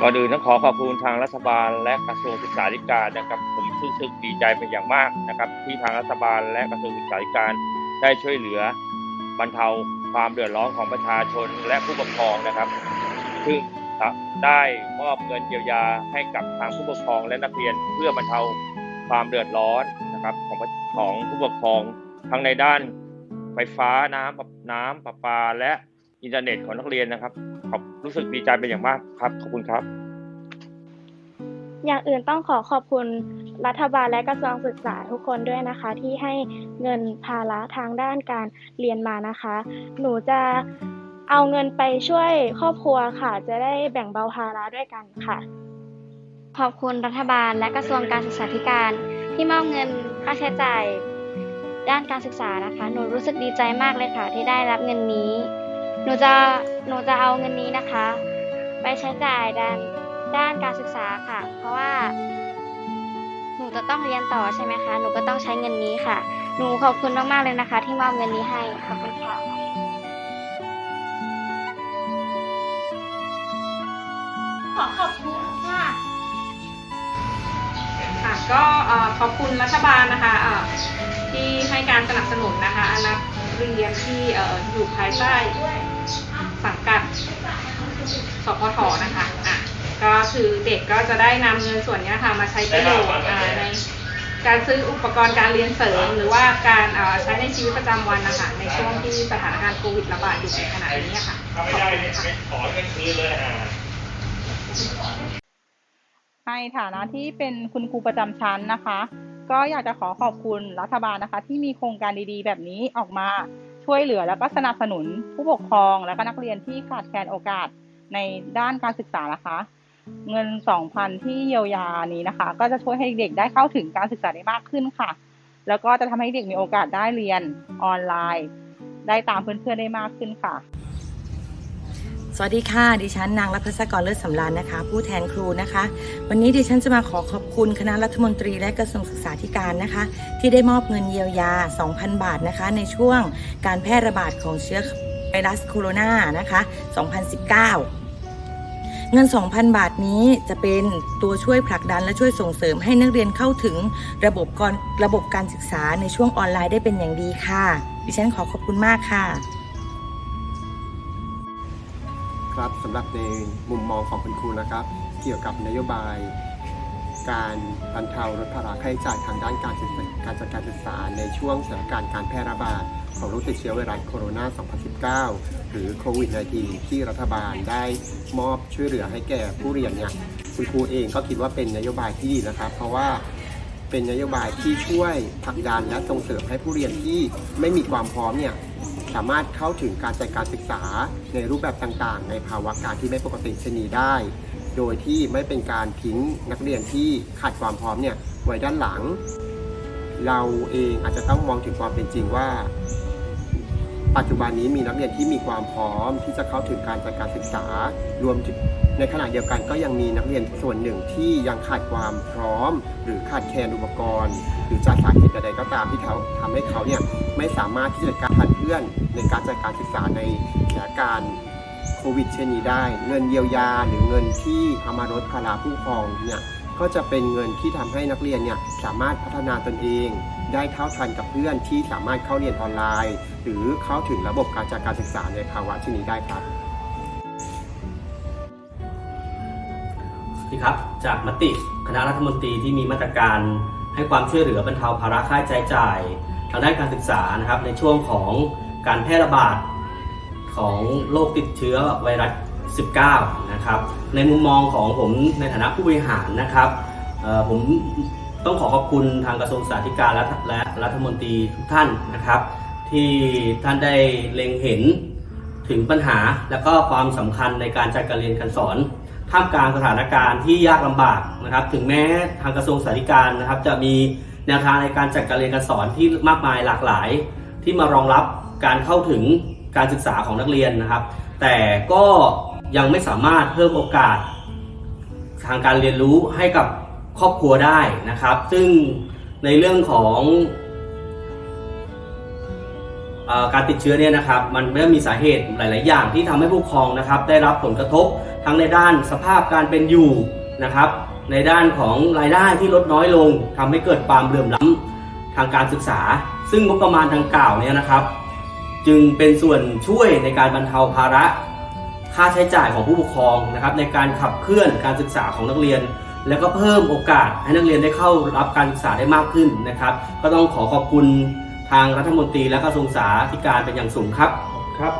ก่อนอื่นต้องขอขอบคุณทางรัฐบาลและกระทรวงศึกษาธิการนะครับ ผมรู้สึกดีใจเป็นอย่างมากนะครับ ที่ทางรัฐบาลและกระทรวงศึกษาธิการได้ช่วยเหลือบรรเทาความเดือดร้อนของประชาชนและผู้ปกครองนะครับซึ่งได้มอบเงินเยียวยาให้กับทางผู้ปกครองและนักเรียนเพื่อบรรเทาความเดือดร้อนนะครับของของผู้ปกครองทั้งในด้านไฟฟ้าน้ำน้ำประปาและ อินเทอร์เน็ตของนักเรียนนะครับ ขอบรู้สึกดีใจเป็นอย่างมากครับ ขอบคุณครับ อย่างอื่นต้องขอขอบคุณรัฐบาลและกระทรวงศึกษาทุกคนด้วยนะคะ ที่ให้เงินภาระทางด้านการเรียนมานะคะ หนูจะเอาเงินไปช่วยครอบครัวค่ะ จะได้แบ่งเบาภาระด้วยกันค่ะ ขอบคุณรัฐบาลและกระทรวงการศึกษาธิการ ที่มอบเงินค่าใช้จ่ายด้านการศึกษานะคะ หนูรู้สึกดีใจมากเลยค่ะ ที่ได้รับเงินนี้ หนูจะหนูจะเอาเงินนี้นะคะ ไปใช้จ่ายด้านด้านการศึกษาค่ะ เพราะว่า หนูจะต้องเรียนต่อใช่ไหมคะ หนูก็ต้องใช้เงินนี้ค่ะ หนูขอบคุณมากๆเลยนะคะ ที่มอบเงินนี้ให้ขอบคุณค่ะขอขอบคุณค่ะค่ะก็ขอบคุณรัฐบาลนะคะที่ให้การสนับสนุนนะคะนักเรียนที่อยู่ภายใต้ สังกัดสพทนะคะอะก็คือเด็กก็จะได้นำเงินส่วนนี้ค่ะมาใช้ประโยชน์อ่าในการซื้ออุปกรณ์การเรียนเสริม หรือว่าการเอ่อใช้ในชีวิตประจำวันนะคะในช่วงที่สถานการณ์โควิดระบาดอยู่ในขณะนี้ค่ะขอบคุณค่ะขอเงินคืนเลยอ่า ในฐานะที่เป็นคุณครูประจำชั้นนะคะ ก็อยากจะขอขอบคุณรัฐบาลนะคะ ที่มีโครงการดีๆ แบบนี้ออกมา ช่วยเหลือแล้วก็สนับสนุนผู้ปกครองและก็นักเรียนที่ขาดแคลนโอกาสในด้านการศึกษานะคะ เงิน 2,000 ที่เยียวยานี้นะคะ ก็จะช่วยให้เด็กได้เข้าถึงการศึกษาได้มากขึ้นค่ะ แล้วก็จะทำให้เด็กมีโอกาสได้เรียนออนไลน์ ได้ตามเพื่อนๆได้มากขึ้นค่ะ สวัสดีค่ะ ดิฉันนางรัพศกรเลิศสำราญนะคะ ผู้แทนครูนะคะ วันนี้ดิฉันจะมาขอขอบคุณคณะรัฐมนตรีและกระทรวงศึกษาธิการนะคะ ที่ได้มอบเงินเยียวยา 2,000 บาทนะคะ ในช่วงการแพร่ระบาดของเชื้อไวรัสโคโรนานะคะ 2019เงิน 2,000 บาทนี้จะเป็นตัวช่วยผลักดันและช่วยส่งเสริมให้นักเรียนเข้าถึงระบบกรระบบการศึกษาในช่วงออนไลน์ได้เป็นอย่างดีค่ะ ดิฉันขอขอบคุณมากค่ะ ครับสำหรับในมุมมองของคุณครูนะครับ เกี่ยวกับนโยบาย การบรรเทาลดภาระค่าใช้จ่ายทางด้านการศึกษาการจัดการศึกษาในช่วงสถานการณ์การแพร่ระบาดของโรคติดเชื้อไวรัสโคโรนา 2019 หรือโควิด -19 ที่รัฐบาลได้มอบช่วยเหลือให้แก่ผู้เรียนเนี่ยคุณครูเองก็คิดว่าเป็นนโยบายที่ดีนะครับ เพราะว่าเป็นนโยบายที่ช่วยผลักดันและส่งเสริมให้ผู้เรียนที่ไม่มีความพร้อมเนี่ย สามารถเข้าถึงการจัดการศึกษาในรูปแบบต่างๆ ในภาวะการที่ไม่ปกติเช่นนี้ได้ โดยที่ไม่เป็นการทิ้งนักเรียนที่ขาดความพร้อมเนี่ยไว้ด้านหลัง เราเองอาจจะต้องมองถึงความเป็นจริงว่า ปัจจุบันนี้มีนักเรียนที่มีความพร้อมที่จะเข้าถึงการจัดการศึกษา รวมถึงในขณะเดียวกันก็ยังมีนักเรียนส่วนหนึ่งที่ยังขาดความพร้อม หรือขาดแคลนอุปกรณ์ หรือจากสาเหตุใดก็ตามที่เขาทำให้เขาเนี่ยไม่สามารถที่จะจัดการทันเพื่อนในการจัดการศึกษาในสถานการณ์โควิดเช่นนี้ได้ เงินเยียวยาหรือเงินที่เอามาลดภาระผู้ปกครองเนี่ยก็จะเป็นเงินที่ทำให้นักเรียนเนี่ยสามารถพัฒนาตนเอง ได้เท่าทันกับเพื่อนที่สามารถเข้าเรียนออนไลน์ หรือเข้าถึงระบบการจัดการศึกษาในภาวะเช่นนี้ได้ครับสวัสดีครับ จากมติคณะรัฐมนตรีที่มีมาตรการให้ความช่วยเหลือบรรเทาภาระค่าใช้จ่าย ทางด้านการศึกษานะครับ ในช่วงของการแพร่ระบาดของโรคติดเชื้อไวรัส 19 นะครับ ในมุมมองของผมในฐานะผู้บริหารนะครับผม ต้องขอขอบคุณทางกระทรวงสาธารณสุขและและรัฐมนตรีทุกท่านนะครับ ที่ท่านได้เล็งเห็นถึงปัญหาและก็ความสำคัญในการจัดการเรียนการสอนท่ามกลางสถานการณ์ที่ยากลำบากนะครับ ถึงแม้ทางกระทรวงสาธารณสุขนะครับ จะมีแนวทางในการจัดการเรียนการสอนที่มากมายหลากหลาย ที่มารองรับการเข้าถึงการศึกษาของนักเรียนนะครับ แต่ก็ยังไม่สามารถเพิ่มโอกาส ทางการเรียนรู้ให้กับ ครอบครัวได้นะครับ ซึ่งในเรื่องของอการติดเชื้อเนี่ยนะครับมันเริ่มีสาเหตุหลาย ๆ อย่างที่ทำให้ผู้ปกครองนะครับ ได้รับผลกระทบทั้งในด้านสภาพการเป็นอยู่นะครับ ในด้านของรายได้ที่ลดน้อยลงทำให้เกิดความเหลื่อมล้ำทางการศึกษา ซึ่งงบประมาณดังกล่าวเนี่ยนะครับ จึงเป็นส่วนช่วยในการบรรเทาภาระค่าใช้จ่ายของผู้ปกครองนะครับ ในการขับเคลื่อนการศึกษาของนักเรียน แล้วก็เพิ่มโอกาสให้นักเรียนได้เข้ารับการศึกษาได้มากขึ้นนะครับ ก็ต้องขอขอบคุณทางรัฐมนตรีและกระทรวงศึกษาธิการเป็นอย่างสูงครับครับ